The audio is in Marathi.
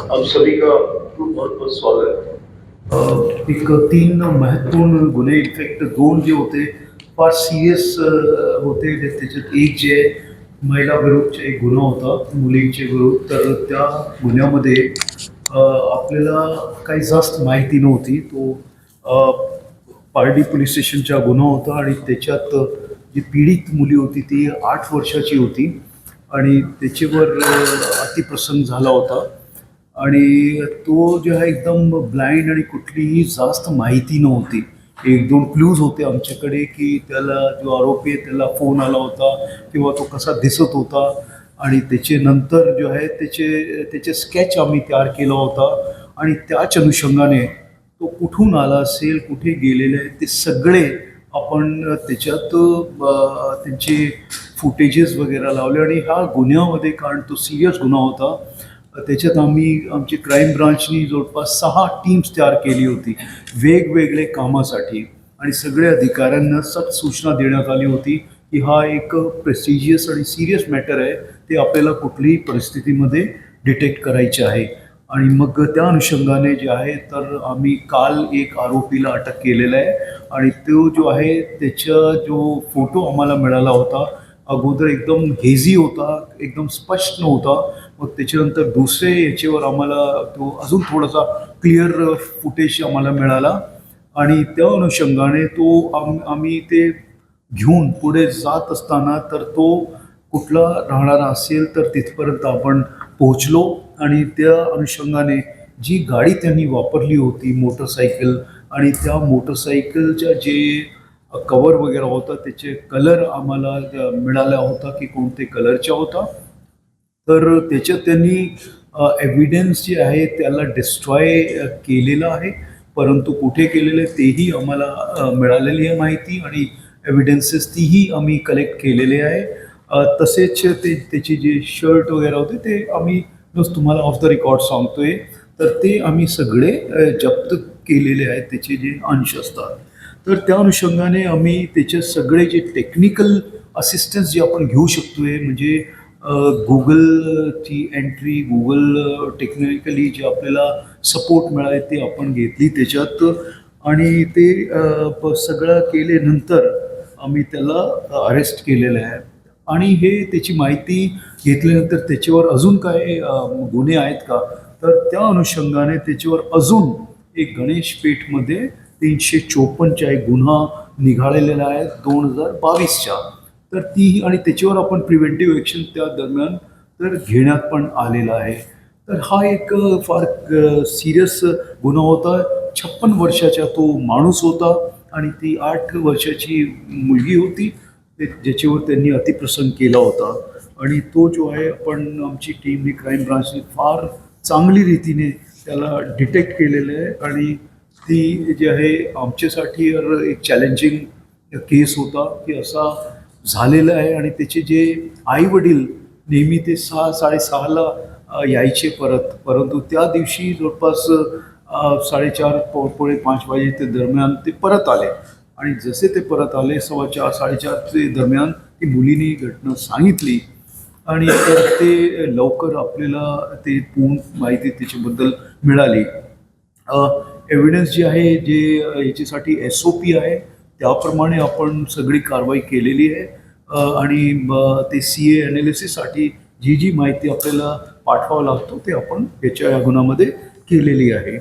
आप सभी का बहुत बहुत स्वागत। एक तीन महत्त्वपूर्ण गुन्हे इनफॅक्ट दोन जे होते फार सिरियस होते त्याच्यात एक जे महिला विरुद्धचे एक गुन्हा होता मुलींचे विरुद्ध. तर त्या गुन्ह्यामध्ये आपल्याला काही जास्त माहिती नव्हती. तो पारडी पोलीस स्टेशनचा गुन्हा होता आणि त्याच्यात जी पीडित मुली होती ती आठ वर्षाची होती. आणि त्याच्यावर अतिप्रसंग झाला होता. आणि तो जो आहे एकदम ब्लाइंड आणि कुठलीही जास्त माहिती नव्हती. एक दोन क्लूज होते आमच्याकडे की त्याला जो आरोपी आहे त्याला फोन आला होता किंवा तो कसा दिसत होता. आणि त्याचे नंतर जो आहे त्याचे त्याचे स्केच आम्ही तयार केला होता. आणि त्याच अनुषंगाने तो कुठून आला असेल कुठे गेलेले आहे ते सगळे आपण त्याच्यात त्यांचे फुटेजेस वगैरे लावले. आणि ह्या गुन्ह्यामध्ये कारण तो सिरियस गुन्हा होता. त्याच्यात आम्ही आमची क्राईम ब्रांचनी जवळपास सहा टीम्स तयार केली होती वेगवेगळे कामासाठी. आणि सगळ्या अधिकाऱ्यांना सक्त सूचना देण्यात आली होती की हा एक प्रेस्टिजियस आणि सिरियस मॅटर आहे. ते आपल्याला कुठलीही परिस्थितीमध्ये डिटेक्ट करायचे आहे. आणि मग त्या अनुषंगाने जे आहे तर आम्ही काल एक आरोपीला अटक केलेला आहे. आणि तो जो आहे त्याचा जो फोटो आम्हाला मिळाला होता अगोदर एकदम हेझी होता एकदम स्पष्ट नव्हता. मग त्याच्यानंतर दुसरे याच्यावर आम्हाला तो अजून थोडासा क्लिअर फुटेज आम्हाला मिळाला. आणि त्या अनुषंगाने तो आम आम्ही ते घेऊन पुढे जात असताना तर तो कुठला राहणारा असेल तर तिथपर्यंत आपण पोहोचलो. आणि त्या अनुषंगाने जी गाडी त्यांनी वापरली होती मोटरसायकल आणि त्या मोटरसायकलच्या जे कवर वगैरे होता त्याचे कलर आम्हाला मिळाला होता की कोणते कलरचा होता. तर त्याच्यात त्यांनी एव्हिडन्स जे आहे त्याला डिस्ट्रॉय केलेलं आहे. परंतु कुठे केलेलं आहे तेही आम्हाला मिळालेली आहे माहिती आणि एव्हिडन्सेस तीही आम्ही कलेक्ट केलेले आहे. तसेच ते त्याचे जे शर्ट वगैरे होते ते आम्ही नुसतं तुम्हाला ऑफ द रेकॉर्ड सांगतोय. तर ते आम्ही सगळे जप्त केलेले आहेत त्याचे जे अंश असतात. तर त्या अनुषंगाने आम्ही त्याचे सगळे जे टेक्निकल असिस्टन्स जे आपण घेऊ शकतोय म्हणजे गुगलची एंट्री गुगल टेक्निकली जे आपल्याला सपोर्ट मिळाले ते आपण घेतली त्याच्यात. आणि ते प- सगळं केल्यानंतर आम्ही त्याला अरेस्ट केलेलं आहे. आणि हे त्याची माहिती घेतल्यानंतर त्याच्यावर अजून काय गुन्हे आहेत का? तर त्या अनुषंगाने त्याच्यावर अजून एक गणेश पेठमध्ये तीनशे चोपन्नचा एक गुन्हा निघालेला आहे दोन हजार बावीसच्या. तर ती आणि त्याच्यावर आपण प्रिव्हेंटिव्ह ॲक्शन त्या दरम्यान तर घेण्यात पण आलेला आहे. तर हा एक फार सिरियस गुन्हा होता. छप्पन वर्षाचा तो माणूस होता आणि ती आठ वर्षाची मुलगी होती. ते ज्याच्यावर त्यांनी अतिप्रसंग केला होता. आणि तो जो आहे आपण आमची टीमने क्राईम ब्रांचने फार चांगली रीतीने त्याला डिटेक्ट केलेलं आहे. आणि ती जी आहे आमच्यासाठी एक चॅलेंजिंग केस होता की असा झालेलं आहे आणि त्याचे जे आई वडील नेहमी ते सहा साडेसहाला यायचे परत. परंतु त्या दिवशी जवळपास साडेचार पो- पोळे पाच वाजे ते दरम्यान ते परत आले. आणि जसे ते परत आले सव्वा चार साडेचारचे दरम्यान ती मुलीने घटना सांगितली. आणि तर ते लवकर आपल्याला ते पूर्ण माहिती त्याच्याबद्दल मिळाली. एव्हिडन्स जे आहे जे याच्यासाठी एस ओ पी आहे त्याप्रमाणे आपण सगळी कारवाई केलेली आहे. आणि ते सी ए ॲनालिसिससाठी जी जी माहिती आपल्याला पाठवावं लागतो ते आपण याच्या या गुणामध्ये केलेली आहे.